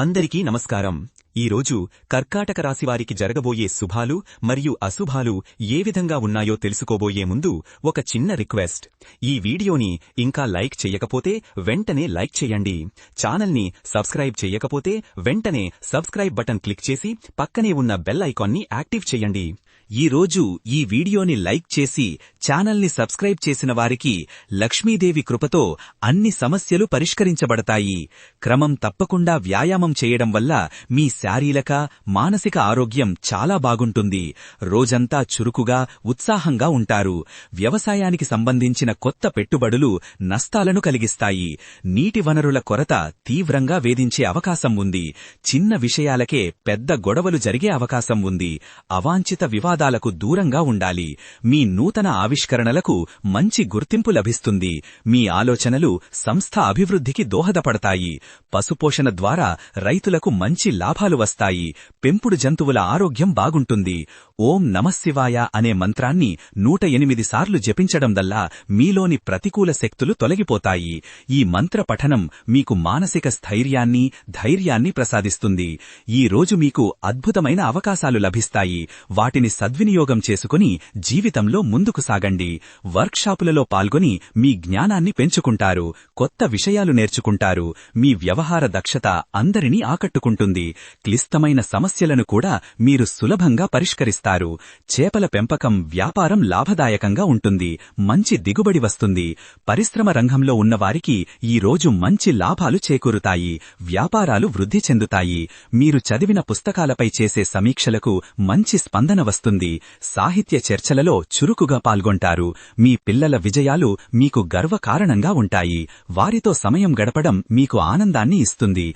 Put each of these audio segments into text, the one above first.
అందరికీ నమస్కారం. ఈరోజు కర్కాటక రాశివారికి జరగబోయే శుభాలు మరియు అశుభాలు ఏ విధంగా ఉన్నాయో తెలుసుకోబోయే ముందు ఒక చిన్న రిక్వెస్ట్. ఈ వీడియోని ఇంకా లైక్ చెయ్యకపోతే వెంటనే లైక్ చేయండి. ఛానల్ని సబ్స్క్రైబ్ చెయ్యకపోతే వెంటనే సబ్స్క్రైబ్ బటన్ క్లిక్ చేసి పక్కనే ఉన్న బెల్ ఐకాన్ని యాక్టివ్ చేయండి. ఈ రోజు ఈ వీడియోని లైక్ చేసి ఛానల్ని సబ్స్క్రైబ్ చేసిన వారికి లక్ష్మీదేవి కృపతో అన్ని సమస్యలు పరిష్కరించబడతాయి. క్రమం తప్పకుండా వ్యాయామం చేయడం వల్ల మీ శారీరక మానసిక ఆరోగ్యం చాలా బాగుంటుంది. రోజంతా చురుకుగా ఉత్సాహంగా ఉంటారు. వ్యవసాయానికి సంబంధించిన కొత్త పెట్టుబడులు నష్టాలను కలిగిస్తాయి. నీటి వనరుల కొరత తీవ్రంగా వేధించే అవకాశం ఉంది. చిన్న విషయాలకే పెద్ద గొడవలు జరిగే అవకాశం ఉంది. అవాంఛిత వివాదాలకు దూరంగా ఉండాలి. మీ నూతన ఆవిష్కరణలకు మంచి గుర్తింపు లభిస్తుంది. మీ ఆలోచనలు సంస్థ అభివృద్ధికి దోహదపడతాయి. పశుపోషణ ద్వారా రైతులకు మంచి లాభాలు వస్తాయి. పెంపుడు జంతువుల ఆరోగ్యం బాగుంటుంది. ఓం నమశివాయ అనే మంత్రాన్ని నూట ఎనిమిది సార్లు జపించడం వల్ల మీలోని ప్రతికూల శక్తులు తొలగిపోతాయి. ఈ మంత్ర పఠనం మీకు మానసిక స్థైర్యాన్ని ధైర్యాన్ని ప్రసాదిస్తుంది. ఈ రోజు మీకు అద్భుతమైన అవకాశాలు లభిస్తాయి. వాటిని సద్వినియోగం చేసుకుని జీవితంలో ముందుకు సాగండి. వర్క్షాపులలో పాల్గొని మీ జ్ఞానాన్ని పెంచుకుంటారు. కొత్త విషయాలు నేర్చుకుంటారు. మీ వ్యవహార దక్షత అందరినీ ఆకట్టుకుంటుంది. క్లిష్టమైన సమస్యలను కూడా మీరు సులభంగా పరిష్కరిస్తారు. చేపల పెంపకం వ్యాపారం లాభదాయకంగా ఉంటుంది. మంచి దిగుబడి వస్తుంది. పరిశ్రమ రంగంలో ఉన్నవారికి ఈ రోజు మంచి లాభాలు చేకూరుతాయి. వ్యాపారాలు వృద్ధి చెందుతాయి. మీరు చదివిన పుస్తకాలపై చేసే సమీక్షలకు మంచి స్పందన వస్తుంది. సాహిత్య చర్చలలో చురుకుగా పాల్గొంటారు. మీ పిల్లల విజయాలు మీకు గర్వకారణంగా ఉంటాయి. వారితో సమయం గడపడం మీకు ఆనందాన్ని ఇస్తుంది.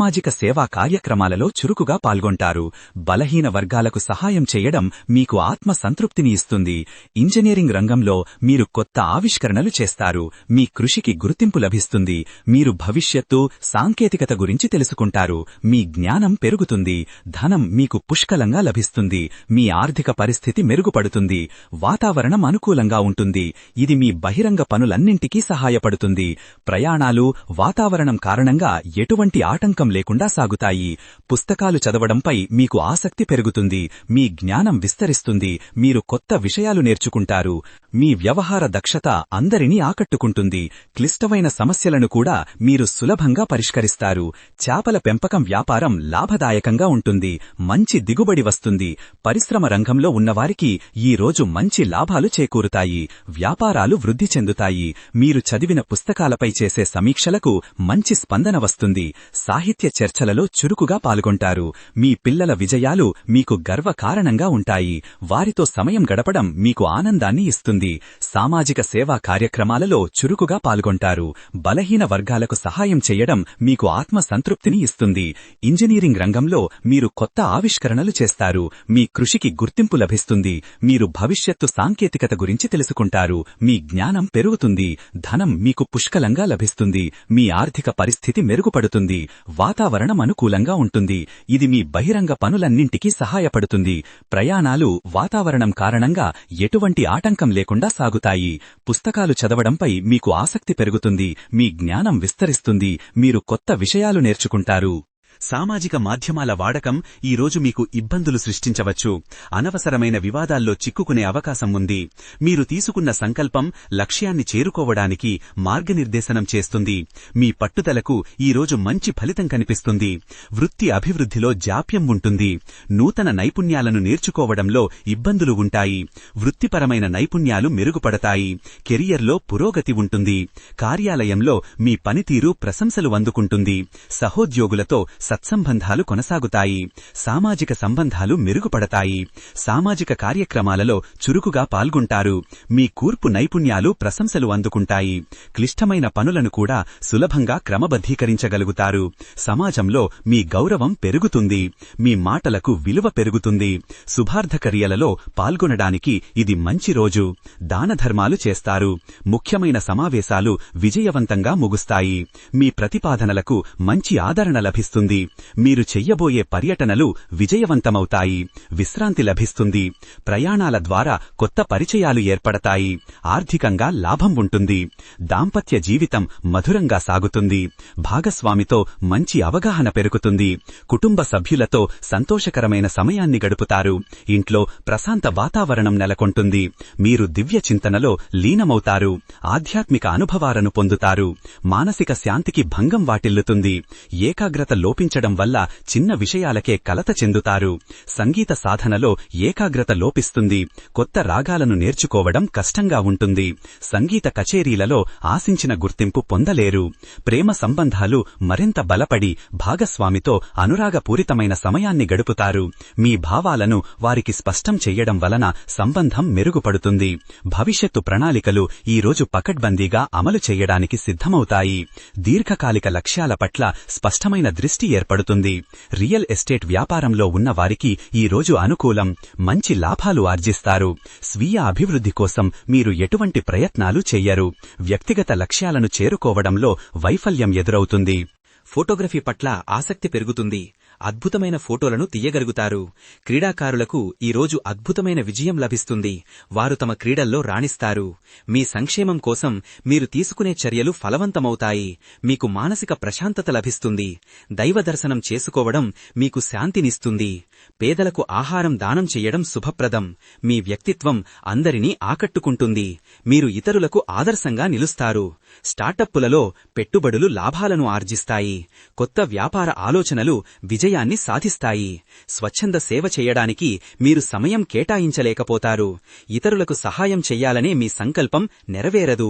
సామాజిక సేవా కార్యక్రమాలలో చురుకుగా పాల్గొంటారు. బలహీన వర్గాలకు సహాయం చేయడం మీకు ఆత్మ సంతృప్తిని ఇస్తుంది. ఇంజనీరింగ్ రంగంలో మీరు కొత్త ఆవిష్కరణలు చేస్తారు. మీ కృషికి గుర్తింపు లభిస్తుంది. మీరు భవిష్యత్తు సాంకేతికత గురించి తెలుసుకుంటారు. మీ జ్ఞానం పెరుగుతుంది. ధనం మీకు పుష్కలంగా లభిస్తుంది. మీ ఆర్థిక పరిస్థితి మెరుగుపడుతుంది. వాతావరణం అనుకూలంగా ఉంటుంది. ఇది మీ బహిరంగ పనులన్నింటికీ సహాయపడుతుంది. ప్రయాణాలు వాతావరణం కారణంగా ఎటువంటి ఆటంకం లేకుండా సాగుతాయి. పుస్తకాలు చదవడంపై మీకు ఆసక్తి పెరుగుతుంది. మీ జ్ఞానం విస్తరిస్తుంది. మీరు కొత్త విషయాలు నేర్చుకుంటారు. మీ వ్యవహార దక్షత అందరినీ ఆకట్టుకుంటుంది. క్లిష్టమైన సమస్యలను కూడా మీరు సులభంగా పరిష్కరిస్తారు. చేపల పెంపకం వ్యాపారం లాభదాయకంగా ఉంటుంది. మంచి దిగుబడి వస్తుంది. పరిశ్రమ రంగంలో ఉన్నవారికి ఈ రోజు మంచి లాభాలు చేకూరుతాయి. వ్యాపారాలు వృద్ధి చెందుతాయి. మీరు చదివిన పుస్తకాలపై చేసే సమీక్షలకు మంచి స్పందన వస్తుంది. సాహిత్య చర్చలలో చురుకుగా పాల్గొంటారు. మీ పిల్లల విజయాలు మీకు గర్వకారణంగా ఉంటాయి. వారితో సమయం గడపడం మీకు ఆనందాన్ని ఇస్తుంది. సామాజిక సేవా కార్యక్రమాలలో చురుకుగా పాల్గొంటారు. బలహీన వర్గాలకు సహాయం చేయడం మీకు ఆత్మ సంతృప్తిని ఇస్తుంది. ఇంజనీరింగ్ రంగంలో మీరు కొత్త ఆవిష్కరణలు చేస్తారు. మీ కృషికి గుర్తింపు లభిస్తుంది. మీరు భవిష్యత్తు సాంకేతికత గురించి తెలుసుకుంటారు. మీ జ్ఞానం పెరుగుతుంది. ధనం మీకు పుష్కలంగా లభిస్తుంది. మీ ఆర్థిక పరిస్థితి మెరుగుపడుతుంది. వాతావరణం అనుకూలంగా ఉంటుంది. ఇది మీ బహిరంగ పనులన్నింటికీ సహాయపడుతుంది. ప్రయాణాలు వాతావరణం కారణంగా ఎటువంటి ఆటంకం లేకుండా సాగుతాయి. పుస్తకాలు చదవడంపై మీకు ఆసక్తి పెరుగుతుంది. మీ జ్ఞానం విస్తరిస్తుంది. మీరు కొత్త విషయాలు నేర్చుకుంటారు. సామాజిక మాధ్యమాల వాడకం ఈరోజు మీకు ఇబ్బందులు సృష్టించవచ్చు. అనవసరమైన వివాదాల్లో చిక్కుకునే అవకాశం ఉంది. మీరు తీసుకున్న సంకల్పం లక్ష్యాన్ని చేరుకోవడానికి మార్గనిర్దేశనం చేస్తుంది. మీ పట్టుదలకు ఈ రోజు మంచి ఫలితం కనిపిస్తుంది. వృత్తి అభివృద్ధిలో జాప్యం ఉంటుంది. నూతన నైపుణ్యాలను నేర్చుకోవడంలో ఇబ్బందులు ఉంటాయి. వృత్తిపరమైన నైపుణ్యాలు మెరుగుపడతాయి. కెరియర్లో పురోగతి ఉంటుంది. కార్యాలయంలో మీ పనితీరు ప్రశంసలు అందుకుంటుంది. సహోద్యోగులతో సత్సంబంధాలు కొనసాగుతాయి. సామాజిక సంబంధాలు మెరుగుపడతాయి. సామాజిక కార్యక్రమాలలో చురుకుగా పాల్గొంటారు. మీ కూర్పు నైపుణ్యాలు ప్రశంసలు అందుకుంటాయి. క్లిష్టమైన పనులను కూడా సులభంగా క్రమబద్ధీకరించగలుగుతారు. సమాజంలో మీ గౌరవం పెరుగుతుంది. మీ మాటలకు విలువ పెరుగుతుంది. శుభార్థకర్యలలో పాల్గొనడానికి ఇది మంచి రోజు. దానధర్మాలు చేస్తారు. ముఖ్యమైన సమావేశాలు విజయవంతంగా ముగుస్తాయి. మీ ప్రతిపాదనలకు మంచి ఆదరణ లభిస్తుంది. మీరు చెయ్యబోయే పర్యటనలు విజయవంతమవుతాయి. విశ్రాంతి లభిస్తుంది. ప్రయాణాల ద్వారా కొత్త పరిచయాలు ఏర్పడతాయి. ఆర్థికంగా లాభం ఉంటుంది. దాంపత్య జీవితం మధురంగా సాగుతుంది. భాగస్వామితో మంచి అవగాహన పెరుగుతుంది. కుటుంబ సభ్యులతో సంతోషకరమైన సమయాన్ని గడుపుతారు. ఇంట్లో ప్రశాంత వాతావరణం నెలకొంటుంది. మీరు దివ్య చింతనలో లీనమవుతారు. ఆధ్యాత్మిక అనుభవాలను పొందుతారు. మానసిక శాంతికి భంగం వాటిల్లుతుంది. ఏకాగ్రత ఆలోచించడం వల్ల చిన్న విషయాలకే కలత చెందుతారు. సంగీత సాధనలో ఏకాగ్రత లోపిస్తుంది. కొత్త రాగాలను నేర్చుకోవడం కష్టంగా ఉంటుంది. సంగీత కచేరీలలో ఆశించిన గుర్తింపు పొందలేరు. ప్రేమ సంబంధాలు మరింత బలపడి భాగస్వామితో అనురాగపూరితమైన సమయాన్ని గడుపుతారు. మీ భావాలను వారికి స్పష్టం చెయ్యడం వలన సంబంధం మెరుగుపడుతుంది. భవిష్యత్తు ప్రణాళికలు ఈ రోజు పకడ్బందీగా అమలు చేయడానికి సిద్ధమవుతాయి. దీర్ఘకాలిక లక్ష్యాల పట్ల స్పష్టమైన దృష్టి ఏర్పడుతుంది. రియల్ ఎస్టేట్ వ్యాపారంలో ఉన్న వారికి ఈ రోజు అనుకూలం మంచి లాభాలు ఆర్జిస్తారు. స్వీయ అభివృద్ధి కోసం మీరు ఎటువంటి ప్రయత్నాలు చెయ్యరు. వ్యక్తిగత లక్ష్యాలను చేరుకోవడంలో వైఫల్యం ఎదురవుతుంది. ఫోటోగ్రఫీ పట్ల ఆసక్తి పెరుగుతుంది. అద్భుతమైన ఫోటోలను తీయగలుగుతారు. క్రీడాకారులకు ఈ రోజు అద్భుతమైన విజయం లభిస్తుంది. వారు తమ క్రీడల్లో రాణిస్తారు. మీ సంక్షేమం కోసం మీరు తీసుకునే చర్యలు ఫలవంతమవుతాయి. మీకు మానసిక ప్రశాంతత లభిస్తుంది. దైవ దర్శనం చేసుకోవడం మీకు శాంతినిస్తుంది. పేదలకు ఆహారం దానం చెయ్యడం శుభప్రదం. మీ వ్యక్తిత్వం అందరినీ ఆకట్టుకుంటుంది. మీరు ఇతరులకు ఆదర్శంగా నిలుస్తారు. స్టార్టప్పులలో పెట్టుబడులు లాభాలను ఆర్జిస్తాయి. కొత్త వ్యాపార ఆలోచనలు విజయ విజయాన్ని సాధిస్తాయి. స్వచ్ఛంద సేవ చేయడానికి మీరు సమయం కేటాయించలేకపోతారు. ఇతరులకు సహాయం చెయ్యాలనే మీ సంకల్పం నెరవేరదు.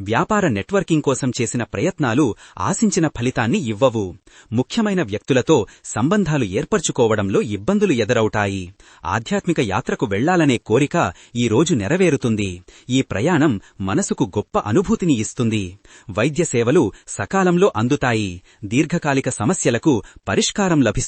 వ్యాపార నెట్వర్కింగ్ కోసం చేసిన ప్రయత్నాలు ఆశించిన ఫలితాన్ని ఇవ్వవు. ముఖ్యమైన వ్యక్తులతో సంబంధాలు ఏర్పరచుకోవడంలో ఇబ్బందులు ఎదురవుతాయి. ఆధ్యాత్మిక యాత్రకు వెళ్ళాలనే కోరిక ఈ రోజు నెరవేరుతుంది. ఈ ప్రయాణం మనసుకు గొప్ప అనుభూతిని ఇస్తుంది. వైద్య సేవలు సకాలంలో అందుతాయి. దీర్ఘకాలిక సమస్యలకు పరిష్కారం లభిస్తుంది.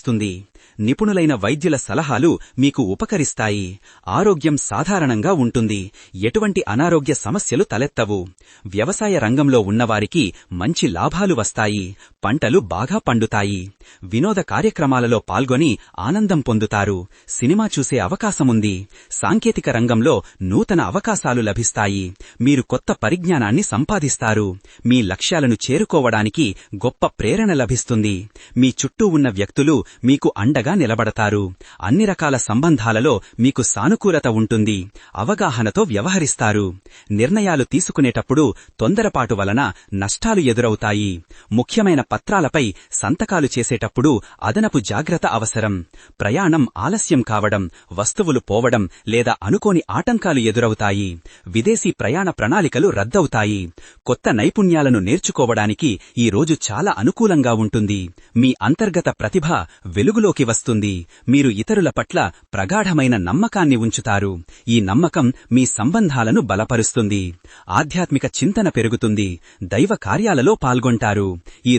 నిపుణులైన వైద్యుల సలహాలు మీకు ఉపకరిస్తాయి. ఆరోగ్యం సాధారణంగా ఉంటుంది. ఎటువంటి అనారోగ్య సమస్యలు తలెత్తవు. వ్యవసాయ రంగంలో ఉన్నవారికి మంచి లాభాలు వస్తాయి. పంటలు బాగా పండుతాయి. వినోద కార్యక్రమాలలో పాల్గొని ఆనందం పొందుతారు. సినిమా చూసే అవకాశముంది. సాంకేతిక రంగంలో నూతన అవకాశాలు లభిస్తాయి. మీరు కొత్త పరిజ్ఞానాన్ని సంపాదిస్తారు. మీ లక్ష్యాలను చేరుకోవడానికి గొప్ప ప్రేరణ లభిస్తుంది. మీ చుట్టూ ఉన్న వ్యక్తులు మీకు అండగా నిలబడతారు. అన్ని రకాల సంబంధాలలో మీకు సానుకూలత ఉంటుంది. అవగాహనతో వ్యవహరిస్తారు. నిర్ణయాలు తీసుకునేటప్పుడు తొందరపాటు వలన నష్టాలు ఎదురవుతాయి. ముఖ్యమైన పత్రాలపై సంతకాలు చేసేటప్పుడు అదనపు జాగ్రత్త అవసరం. ప్రయాణం ఆలస్యం కావడం వస్తువులు పోవడం లేదా అనుకోని ఆటంకాలు ఎదురవుతాయి. విదేశీ ప్రయాణ ప్రణాళికలు రద్దవుతాయి. కొత్త నైపుణ్యాలను నేర్చుకోవడానికి ఈ రోజు చాలా అనుకూలంగా ఉంటుంది. మీ అంతర్గత ప్రతిభ వెలుగులోకి వస్తుంది. మీరు ఇతరుల పట్ల ప్రగాఢమైన నమ్మకాన్ని ఉంచుతారు. ఈ నమ్మకం మీ సంబంధాలను బలపరుస్తుంది. ఆధ్యాత్మిక చింతన పెరుగుతుంది. దైవ కార్యాలలో పాల్గొంటారు. ఈ